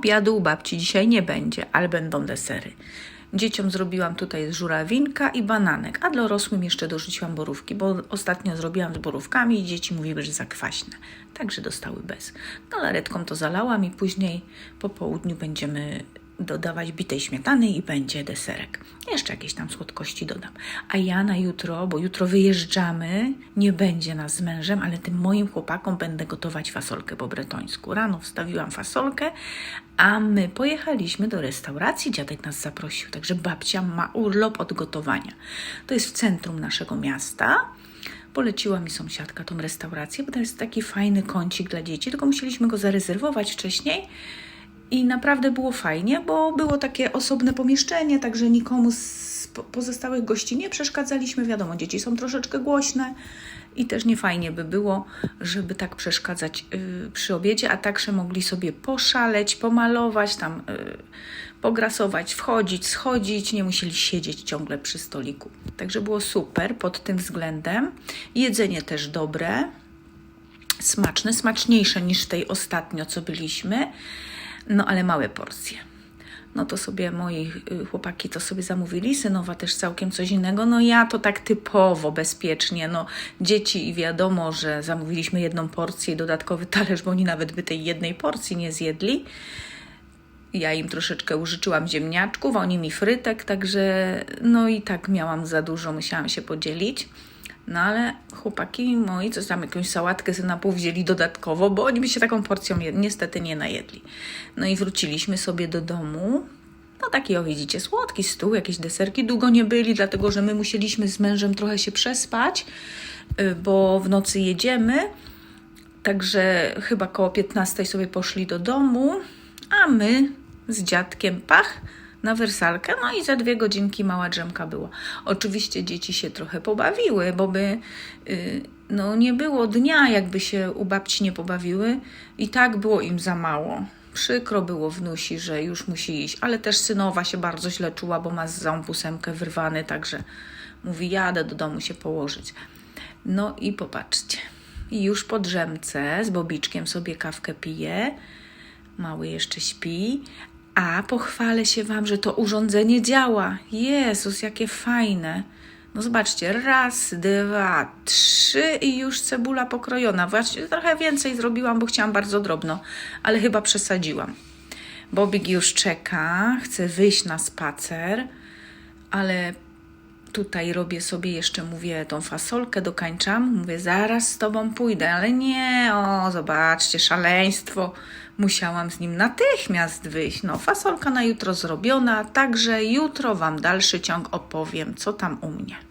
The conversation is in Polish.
Obiadu u babci dzisiaj nie będzie, ale będą desery. Dzieciom zrobiłam tutaj z żurawinka i bananek, a dorosłym jeszcze dorzuciłam borówki, bo ostatnio zrobiłam z borówkami i dzieci mówiły, że za kwaśne. Także dostały bez. Galaretką to zalałam i później po południu będziemy dodawać bitej śmietany i będzie deserek. Jeszcze jakieś tam słodkości dodam. A ja na jutro, bo jutro wyjeżdżamy, nie będzie nas z mężem, ale tym moim chłopakom będę gotować fasolkę po bretońsku. Rano wstawiłam fasolkę, a my pojechaliśmy do restauracji. Dziadek nas zaprosił, także babcia ma urlop od gotowania. To jest w centrum naszego miasta. Poleciła mi sąsiadka tą restaurację, bo to jest taki fajny kącik dla dzieci, tylko musieliśmy go zarezerwować wcześniej. I naprawdę było fajnie, bo było takie osobne pomieszczenie, także nikomu z po- pozostałych gości nie przeszkadzaliśmy. Wiadomo, dzieci są troszeczkę głośne i też nie fajnie by było, żeby tak przeszkadzać yy, przy obiedzie, a także mogli sobie poszaleć, pomalować, tam yy, pograsować, wchodzić, schodzić, nie musieli siedzieć ciągle przy stoliku. Także było super pod tym względem. Jedzenie też dobre smaczne, smaczniejsze niż tej ostatnio, co byliśmy, no ale małe porcje. No to sobie moi y, chłopaki to sobie zamówili, synowa też całkiem coś innego. No ja to tak typowo, bezpiecznie. No dzieci i wiadomo, że zamówiliśmy jedną porcję i dodatkowy talerz, bo oni nawet by tej jednej porcji nie zjedli. Ja im troszeczkę użyczyłam ziemniaczków, a oni mi frytek, także no i tak miałam za dużo, musiałam się podzielić. No ale chłopaki moi, co tam jakąś sałatkę sobie na pół wzięli dodatkowo, bo oni by się taką porcją niestety nie najedli. No i wróciliśmy sobie do domu. No taki, o widzicie, słodki stół, jakieś deserki. Długo nie byli, dlatego że my musieliśmy z mężem trochę się przespać, y, bo w nocy jedziemy. Także chyba koło 15 sobie poszli do domu, a my z dziadkiem pach na wersalkę, no i za dwie godzinki mała drzemka była. Oczywiście dzieci się trochę pobawiły, bo by y, no, nie było dnia, jakby się u babci nie pobawiły i tak było im za mało. Przykro było wnusi, że już musi iść, ale też synowa się bardzo źle czuła, bo ma z ząb ósemkę wyrwany, także mówi jadę do domu się położyć. No i popatrzcie, już po drzemce z Bobiczkiem sobie kawkę pije, mały jeszcze śpi, a pochwalę się Wam, że to urządzenie działa. Jezus, jakie fajne. No zobaczcie, raz, dwa, trzy i już cebula pokrojona. Właśnie trochę więcej zrobiłam, bo chciałam bardzo drobno, ale chyba przesadziłam. Bobik już czeka, chce wyjść na spacer, ale tutaj robię sobie jeszcze, mówię, tą fasolkę dokańczam. Mówię, zaraz z tobą pójdę, ale nie, o, zobaczcie, szaleństwo. Musiałam z nim natychmiast wyjść. No, fasolka na jutro zrobiona, także jutro Wam dalszy ciąg opowiem, co tam u mnie.